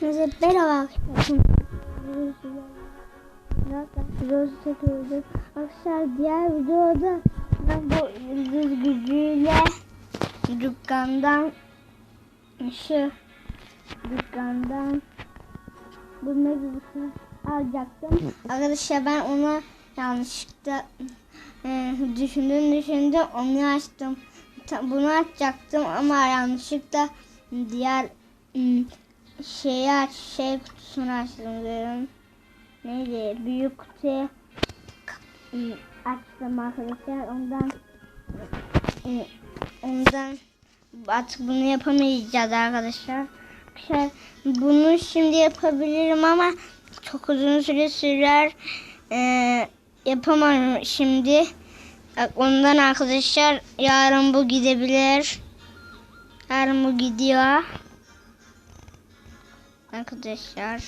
Hepinize merhaba arkadaşlar. Arkadaşlar diğer videoda ben bu yıldız gücüyle dükkandan şu dükkandan bu ne alacaktım. Arkadaşlar ben ona yanlışlıkla e, düşündüm düşündüm onu açtım. Bunu açacaktım ama yanlışlıkla diğer m, şeyi aç, şey kutusunu açtım diyorum. Neydi? Büyük kutuyu açtım arkadaşlar. Ondan m, ondan artık bunu yapamayacağız arkadaşlar. Arkadaşlar bunu şimdi yapabilirim ama çok uzun süre sürer. Ee, yapamam şimdi. Ondan arkadaşlar yarın bu gidebilir. Yarın bu gidiyor. Arkadaşlar.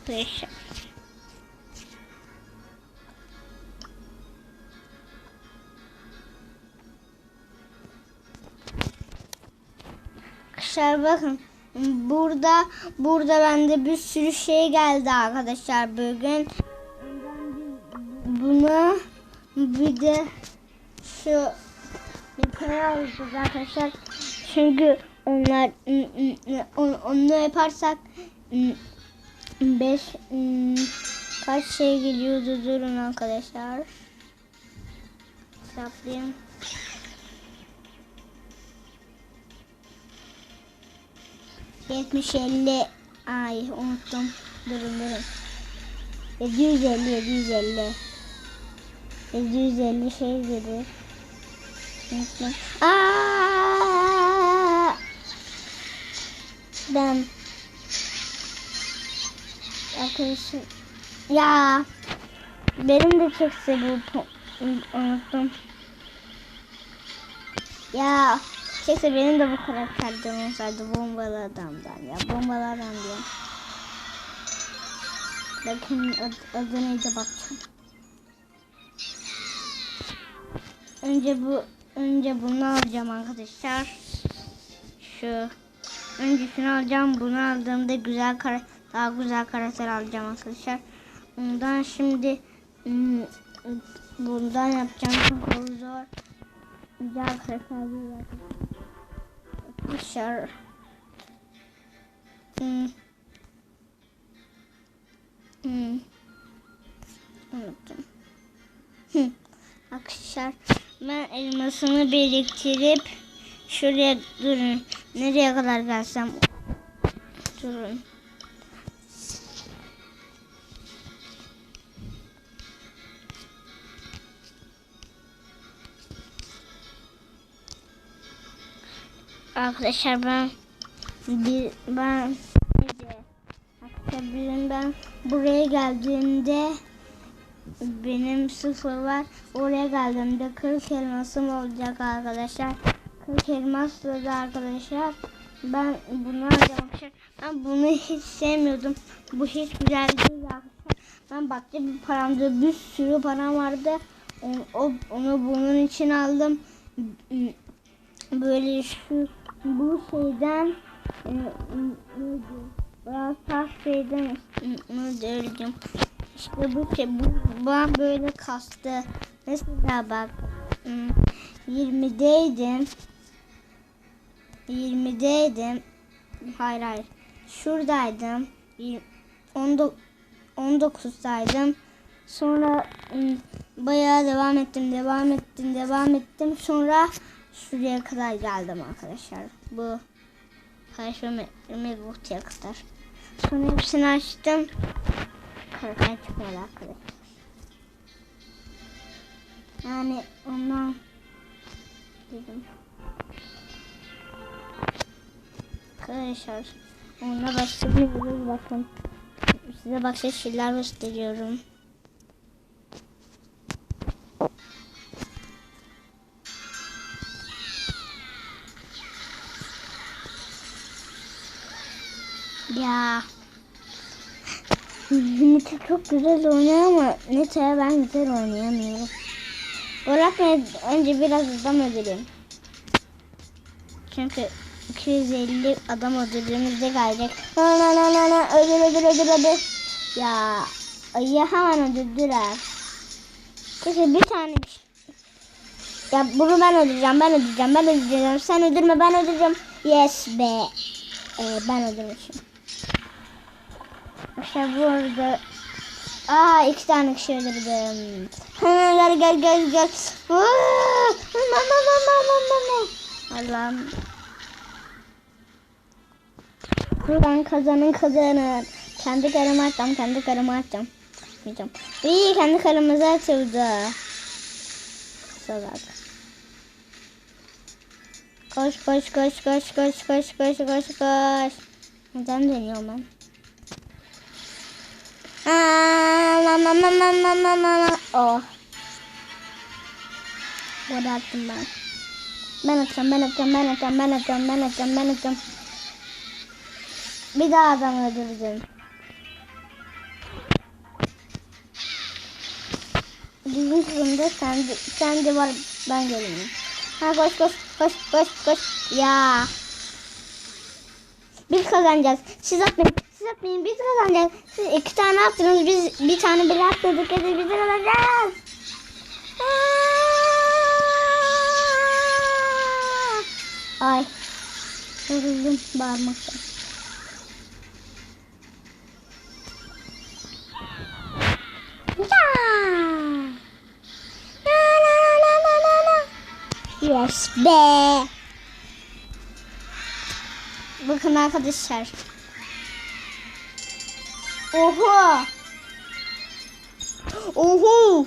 Arkadaşlar. Arkadaşlar bakın burada burada bende bir sürü şey geldi arkadaşlar bugün. Bunu bir de şu para alacağız arkadaşlar. Çünkü onlar onu yaparsak 5 kaç şey geliyordu durun arkadaşlar. Hesaplayayım. Yetmiş elli ay unuttum. Durun durun. 750 750 750 şey dedi. Unuttum. Aa! Ben arkadaşım ya benim de bu po- unuttum. Ya çekse benim de bu karakterden olsaydı bombalı adamdan ya bombalı adam diye. Bakın ad, adı neydi bakacağım. Önce bu önce bunu alacağım arkadaşlar. Şu önce şunu alacağım. Bunu aldığımda güzel kara, daha güzel karakter alacağım arkadaşlar. Ondan şimdi hmm, bundan yapacağım çok zor. Güzel karakter arkadaşlar. Hmm. Hmm. Unuttum. Hı. Arkadaşlar ben elmasını biriktirip şuraya durun. Nereye kadar gelsem durun. Arkadaşlar ben bir ben bizim ben buraya geldiğimde benim sıfır var. Oraya geldiğimde 40 elmasım olacak arkadaşlar. 40 elmasla da arkadaşlar ben bunu arkadaşlar. Ben bunu hiç sevmiyordum. Bu hiç güzel değil arkadaşlar. Ben baktım paramda bir sürü param vardı. Onu, onu bunun için aldım. Böyle şu bu şeyden e? Biraz tas şeyden diyordum. İşte bu bu bana böyle kastı. Mesela bak hmm, 20'deydim. 20'deydim. Hayır hayır. Şuradaydım. 19 19'daydım. Sonra hmm, bayağı devam ettim, devam ettim, devam ettim. Sonra şuraya kadar geldim arkadaşlar. Bu karşı Megut'ya kadar. Sonra hepsini açtım. Karakter çıkmadı arkadaşlar. Yani ondan dedim. Arkadaşlar ona başlayabiliriz bakın. Size başka şeyler gösteriyorum. Çok güzel oynuyor ama Nite'ye ben güzel oynayamıyorum. Bırak beni önce biraz hızdan öldüreyim. Çünkü 250 adam ödülümüzde gelecek. Na na na na na ödül ödül ödül ödül. Ya ayı hemen öldürdüler. Keşke bir tane bir şey- Ya bunu ben öldüreceğim, ben öldüreceğim, ben öldüreceğim. Sen öldürme, ben öldüreceğim. Yes be. Ee, ben öldürmüşüm. İşte burada. Aa iki tane kişi öldürdüm. Gel gel gel gel. Allah'ım. Buradan kazanın kazanın. Kendi karımı atacağım, kendi karımı atacağım. Atmayacağım. İyi kendi karımızı atıldı. Salak. Koş koş koş koş koş koş koş koş koş. Neden dönüyorum ben? Aa, mama mama mama mama. Oh. Gol attım ben. Ben atacağım, ben atacağım, ben atacağım, ben atacağım, ben atacağım, ben atacağım. Bir daha adam öldürdüm. Bizim kızımda sen, sen de var, ben geleyim. Ha koş koş koş koş koş. Ya. Biz kazanacağız. Siz atmayın. Siz atmayın. Biz kazanacağız. Siz iki tane attınız. Biz bir tane bile atmadık. Hadi biz kazanacağız. Ay. Yoruldum bağırmaktan. Yes be. Bakın arkadaşlar. Oha. Oho.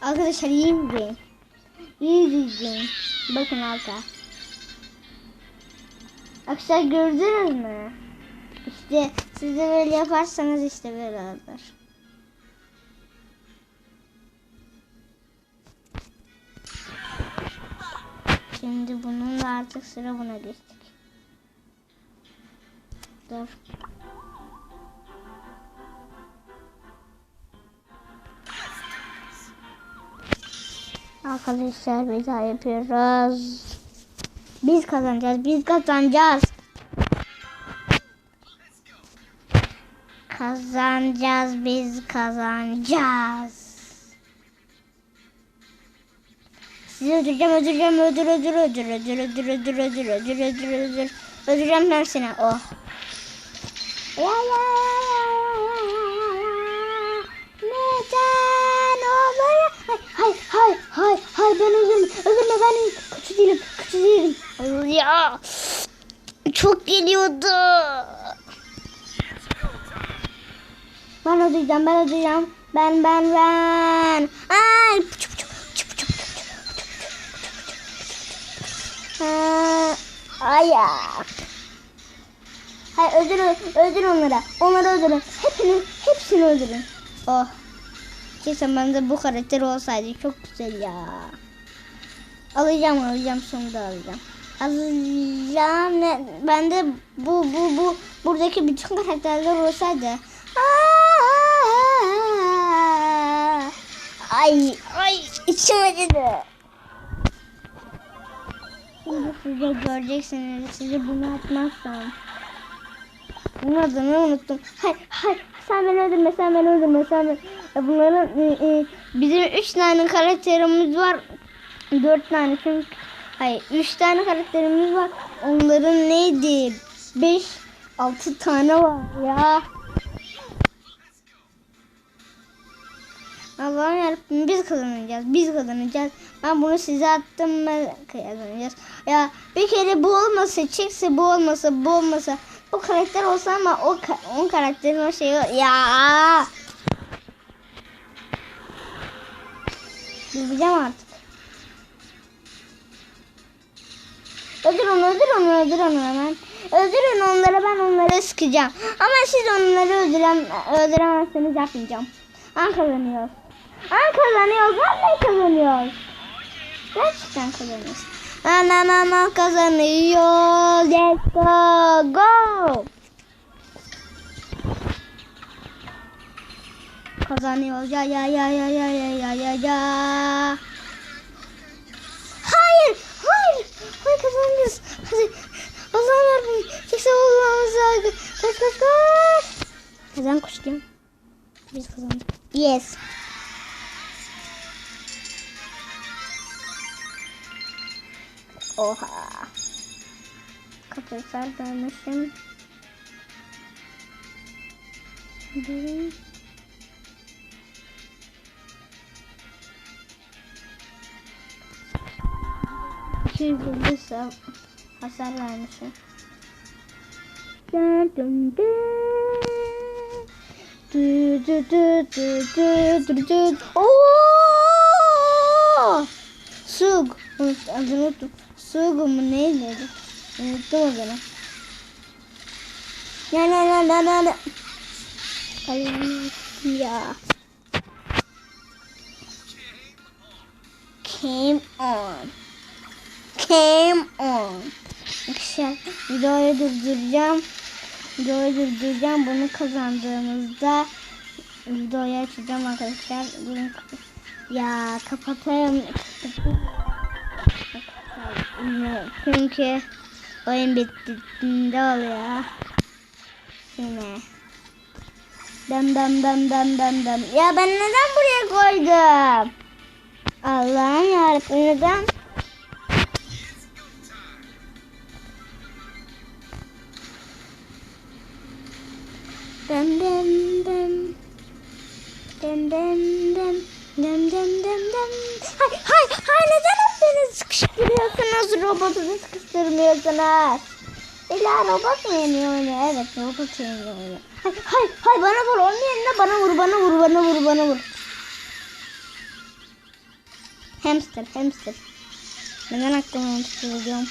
Arkadaşlar iyi izleyin. İyi izleyin. Bakın arka. Arkadaşlar gördünüz mü? İşte siz de böyle yaparsanız işte böyle olur. Şimdi bununla artık sıra buna geçtik. Dur. Arkadaşlar bir daha yapıyoruz. Biz kazanacağız. Biz kazanacağız. Kazanacağız. Biz kazanacağız. Sizi öldüreceğim, öldüreceğim, öldür, öldür, öldür, öldür, öldür, öldür, öldür, öldür, öldür, öldür. Öldüreceğim ben seni. Oh. La la Neden olmaya? Hay hay hay hay hay ben özürüm. Özürüm ben kötü değilim. Kötü değilim. Ya çok geliyordu. Ben ödeyeceğim ben ödeyeceğim. Ben ben ben. Ay. Ay. Ayak. Hayır öldürün, öldürün onları. Onları öldürün. Hepini, hepsini öldürün. Oh. Kesin bende bu karakter olsaydı çok güzel ya. Alacağım, alacağım, sonunda alacağım. Alacağım. Ne? Bende bu, bu, bu, buradaki bütün karakterler olsaydı. Ay, ay, içim acıdı. Şimdi siz de göreceksiniz. Size bunu atmazsam. Bunun adını unuttum. Hayır, hayır. Sen beni öldürme, sen beni öldürme, sen beni... Bunların... E, e, bizim üç tane karakterimiz var. Dört tane çünkü... Hayır, üç tane karakterimiz var. Onların neydi? Beş, altı tane var ya. Allah'ım yarabbim biz kazanacağız. Biz kazanacağız. Ben bunu size attım ben kazanacağız. Ya bir kere bu olmasa çıksa bu olmasa bu olmasa bu karakter olsa ama o, o karakterin o şeyi ya. Bileceğim artık. Öldür onu, öldür onu, öldür onu hemen. Öldürün onları, ben onları sıkacağım. Ama siz onları öldürem, öldüremezseniz yapmayacağım. An kazanıyoruz. An kazanıyoruz, vallahi kazanıyoruz. Gerçekten kazanıyoruz. An an an an kazanıyoruz. Let's go, go. Kazanıyoruz ya ya ya ya ya ya ya ya ya. Hayır. hadi kazanacağız. Hadi. Allah'ım yarabbim. Kimse olmamız lazım. Kaç kaç kaç. Kazan koştum. Biz kazandık. Yes. Oha. Kapısal vermişim. Bir. Şimdi şey bulduysa hasar vermişim. Dördüm dü dü dü dü dü dü dü Ooo! Sug! Adını unuttum. Mu neydi? Unuttum adını. Ya la la la la la. Ay ya. Came on. Came on. Arkadaşlar videoyu durduracağım. Videoyu durduracağım. Bunu kazandığımızda videoyu açacağım arkadaşlar. Bunu ya kapatayım. Çünkü oyun bittiğinde oluyor. Yine. Dam dam dam dam dam dam. Ya ben neden buraya koydum? Allah'ım yarabbim neden? Dam dam dam. Dam dam dam. Dam dam dam dam. Hay hay hay neden beni sıkıştırıyorsunuz? Robotu da sıkıştırmıyorsunuz. İlla robot mu yeniyor oyunu? Evet robot yeniyor oyunu. Hay hay bana vur onun yerine bana vur bana vur bana vur bana vur. Hamster hamster. Neden aklıma hamster diyorum?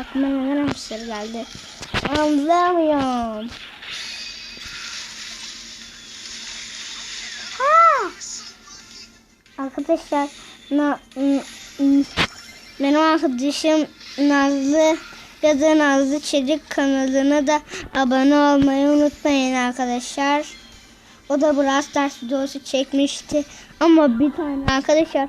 Aklıma neden hamster geldi? Anlamıyorum. Ha! Arkadaşlar na, n- n- benim arkadaşım Nazlı da Nazlı Çelik kanalına da abone olmayı unutmayın arkadaşlar. O da Brawl Stars videosu çekmişti. Ama bir tane arkadaşlar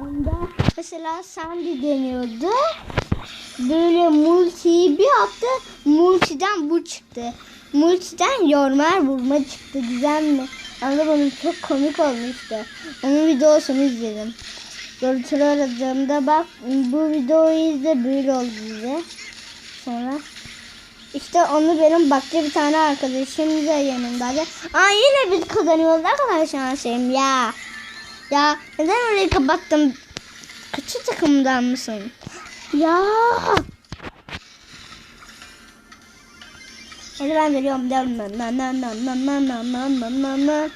onda mesela Sandy deniyordu. Böyle multiyi bir attı. Multiden bu çıktı. Multiden yormer vurma çıktı. Güzel mi? Anlamadım. Çok komik olmuştu. Onun videosunu izledim. Görüntülü aradığımda bak bu videoyu izle böyle oldu bize. Sonra işte onu benim bakça bir tane arkadaşım da yanımdaydı. Aa yine biz kazanıyoruz. Ne kadar ya. Ya neden orayı kapattım? Kötü takımdan mısın? Ya. Hadi ben veriyorum. Na na na na na na na na na na.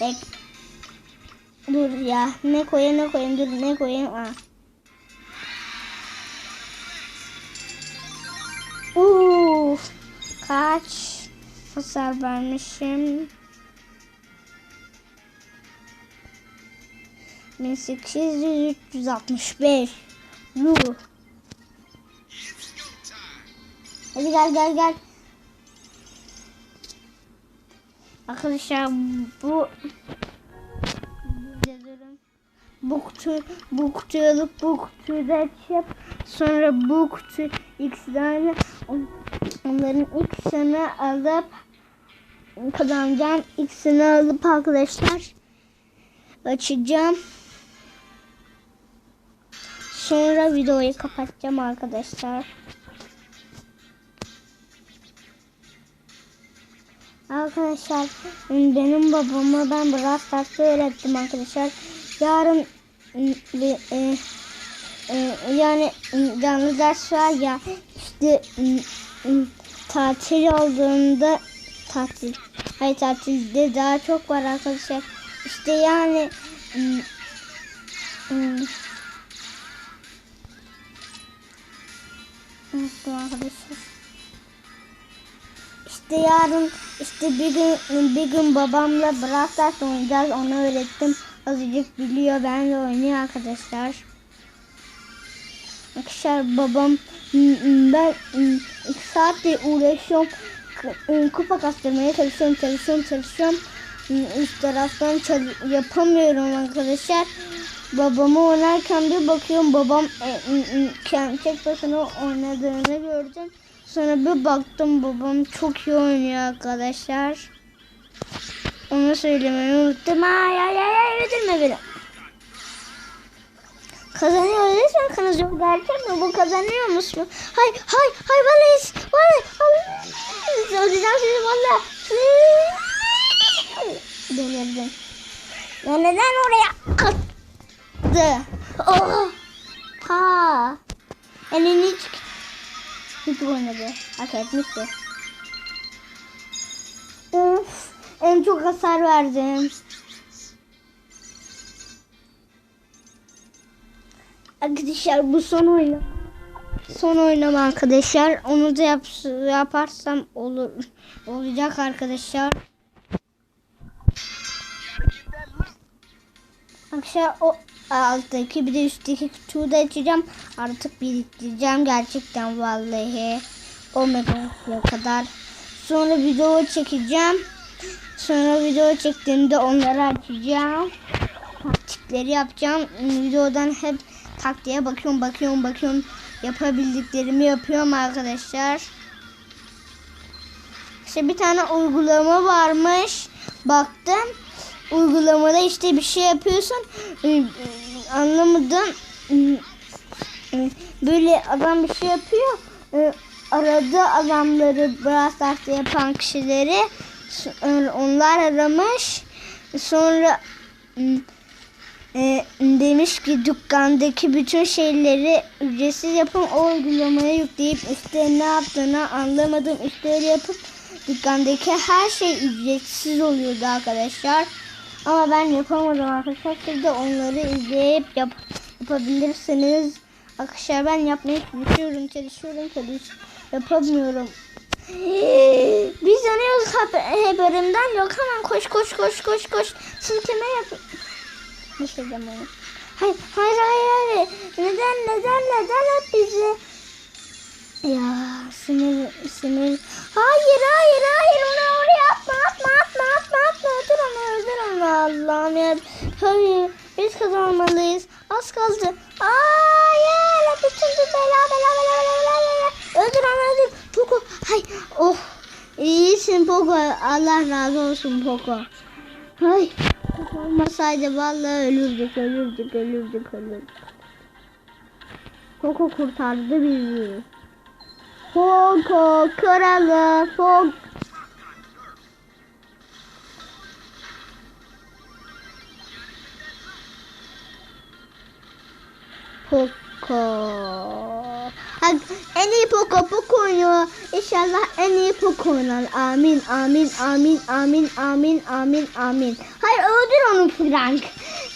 Bek. Dur ya. Ne koyayım ne koyayım dur ne koyayım. Aa. Uf. Kaç hasar vermişim? 1800 365. Yuh. Hadi gel gel gel. Arkadaşlar bu yazarım. Buktu, buktu alıp buktu red yap. Sonra buktu x tane onların x'ini alıp kazanacağım. X'ini alıp arkadaşlar açacağım. Sonra videoyu kapatacağım arkadaşlar. Arkadaşlar benim babama ben Brawl Stars'ı öğrettim arkadaşlar. Yarın bir, e, e, yani canlı ders var ya işte ım, tatil olduğunda tatil hayır tatilde daha çok var arkadaşlar. İşte yani ım, unuttum arkadaşlar. İşte yarın işte bir gün bir gün babamla Brawl Stars oynayacağız. Onu öğrettim. Azıcık biliyor. Ben de oynuyor arkadaşlar. Arkadaşlar babam ben iki saattir uğraşıyorum. Kupa kastırmaya çalışıyorum, çalışıyorum, çalışıyorum. Üst taraftan yapamıyorum arkadaşlar. babamı oynarken bir bakıyorum babam e, e, e, tek başına oynadığını gördüm. Sonra bir baktım babam çok iyi oynuyor arkadaşlar. Onu söylemeyi unuttum. Ay ay ay ay öldürme beni. Kazanıyor resmen kazanıyor. Gerçek mi? Bu kazanıyor musun? Hay hay hay vallahi vallahi vallahi öldüreceğim sizi vallahi. Delirdim. Ya neden oraya attı? Oh. Ha. Elini çık. Kötü oynadı. Hak etmişti. Of. En çok hasar verdim. Arkadaşlar bu son oyun. Son oyunum arkadaşlar. Onu da yap, yaparsam olur olacak arkadaşlar. Arkadaşlar o alttaki bir de üstteki kutuyu da açacağım. Artık biriktireceğim gerçekten vallahi. O megalıkya kadar. Sonra video çekeceğim. Sonra video çektiğimde onları açacağım. Taktikleri yapacağım. Videodan hep taktiğe bakıyorum, bakıyorum, bakıyorum. Yapabildiklerimi yapıyorum arkadaşlar. İşte bir tane uygulama varmış. Baktım. Uygulamada işte bir şey yapıyorsun. Anlamadım. Böyle adam bir şey yapıyor. Aradı adamları Brawl yapan kişileri. Onlar aramış. Sonra e, demiş ki dükkandaki bütün şeyleri ücretsiz yapın o uygulamaya yükleyip işte ne yaptığını anlamadım işte öyle yapıp dükkandaki her şey ücretsiz oluyordu arkadaşlar ama ben yapamadım arkadaşlar siz de onları izleyip yap, yapabilirsiniz arkadaşlar ben yapmaya çalışıyorum çalışıyorum çalışıyorum yapamıyorum biz yanıyoruz hep önümden yok hemen koş koş koş koş koş silkeme yap düşeceğim onu. Hayır, hayır, hayır. Neden, neden, neden hep bizi? Ya sinir, sinir. Hayır, hayır, hayır. Onu oraya atma, atma, atma, atma, atma. Öldür onu, öldür onu. Allah'ım ya. Hayır, biz kazanmalıyız. Az kaldı. Hayır, bütün bir bela, bela, bela, bela, bela. Öldür onu, öldür. Poco, hay, oh. İyisin Poco. Allah razı olsun Poco. Hay. Olmasaydı vallahi ölürdük, ölürdük, ölürdük, ölürdük. Koko kurtardı bizi. Koko kralı, Koko. Poco. En iyi Poco Poco oynuyor. İnşallah en iyi Poco oynar. Amin amin amin amin amin amin amin. Hayır öldür onu Frank.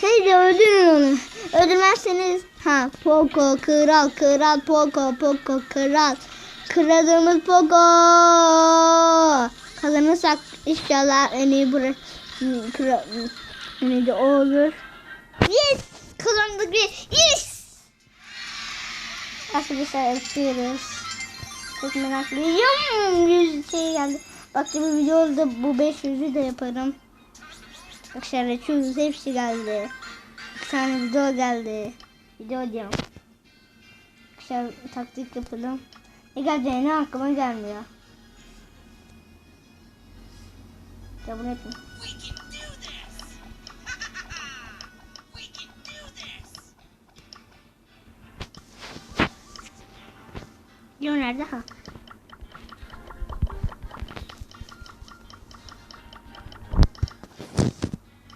Hayır öldürün onu. Öldürmezseniz ha Poco kral kral Poco Poco kral. Kralımız Poco. Kazanırsak inşallah en iyi burası. En iyi olur. Yes! Kazandık. Yes! Arkadaşlar açıyoruz. Çok meraklıyım. Yüz şey geldi. Bak şimdi videoda bu 500'ü de yaparım. Arkadaşlar açıyoruz. Hepsi geldi. Bir tane video geldi. Video diyorum. Arkadaşlar taktik yapalım. Ne geleceğini aklıma gelmiyor. Ya bunu yapayım. Yo nerede ha?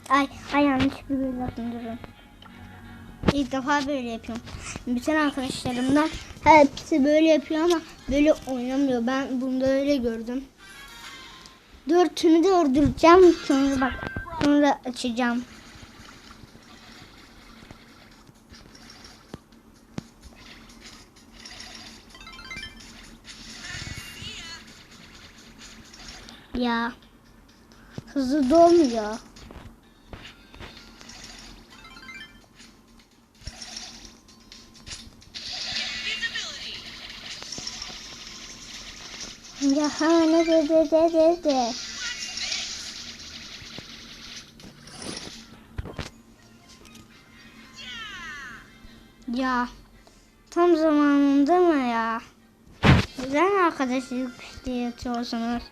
Ay, ay yanlış bir böyle yaptım. İlk defa böyle yapıyorum. Bütün arkadaşlarımdan hepsi böyle yapıyor ama böyle oynamıyor. Ben bunda öyle gördüm. Dörtünü de öldüreceğim. Sonra bak sonra açacağım. Ya. Hızlı dolmuyor. Ya ha ne de de de de de. Ya tam zamanında mı ya? Neden arkadaşlık diye yatıyorsunuz?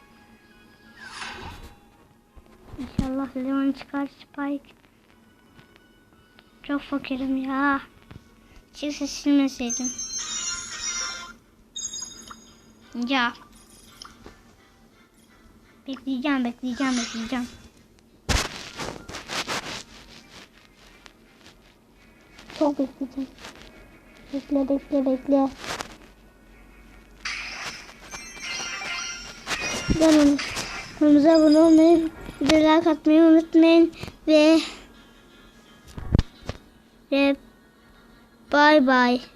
İnşallah Leon çıkar Spike. Çok fakirim ya. Çıksa silmeseydim. Ya. Bekleyeceğim, bekleyeceğim, bekleyeceğim. Çok bekleyeceğim. Bekle, bekle, bekle. Canım. Kanalımıza abone olmayı, videolar atmayı unutmayın. Ve ve bye bye.